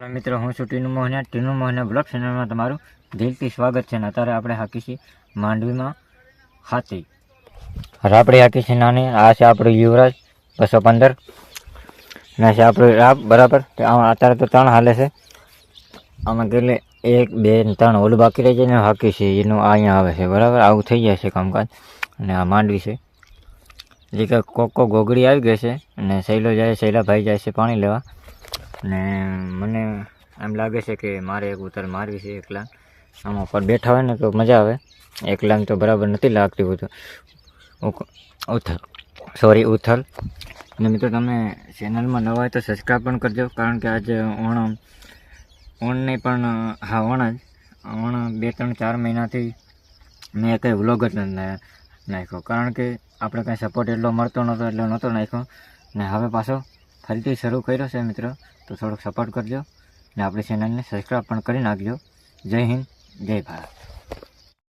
મિત્રો હું છું ટીનુ મોહનિયા ટીનુ મોહનિયા બ્લોગ ચેનલમાં તમારું દિલથી સ્વાગત છે ને અત્યારે આપણે હાકી છીએ માંડવીમાં હાથી. આપણે હાકી છીએ નાની. આ છે આપણું યુવરાજ બસો પંદર. ને છે આપણું રાપ બરાબર? અત્યારે તો ત્રણ હાલે છે. આમાં કેટલે? એક બે ત્રણ ઓલું બાકી રહી છે ને હાકી છે એનું આ અહીંયા આવે છે બરાબર? આવું થઈ જાય છે કામકાજ. અને આ માંડવી છે. જે કે કોકો ગોગડી આવી ગઈ છે અને સહેલો જાય સહેલાભાઈ જાય છે પાણી લેવા. ને મને એમ લાગે છે કે મારે એક ઉતર મારવી છે એકલા આમાં પર બેઠા હોય ને તો મજા આવે. એકલાંગ તો બરાબર નથી લાગતી ઉક- ઉથલ. સોરી ઉથલ. અને મિત્રો તમે ચેનલમાં નવા હોય તો સબસ્ક્રાઈબ પણ કરજો, કારણ કે આજે ઓણ નહીં પણ, હા, ઓણ જ. ઓણ બે, ત્રણ, ચાર મહિનાથી મેં કંઈ વ્લોગ જ નથી નાખ્યો. કારણ કે આપણે કાંઈ સપોર્ટ એટલો મળતો નહોતો, એટલે નહોતો નાખ્યો. ને હવે પાછો ફરીથી શરૂ કર્યો છે મિત્રો, તો થોડોક સપોર્ટ કરજો. ને આપણી ચેનલને સબસ્ક્રાઈબ પણ કરી નાખજો. જય હિન્દ, જય ભારત.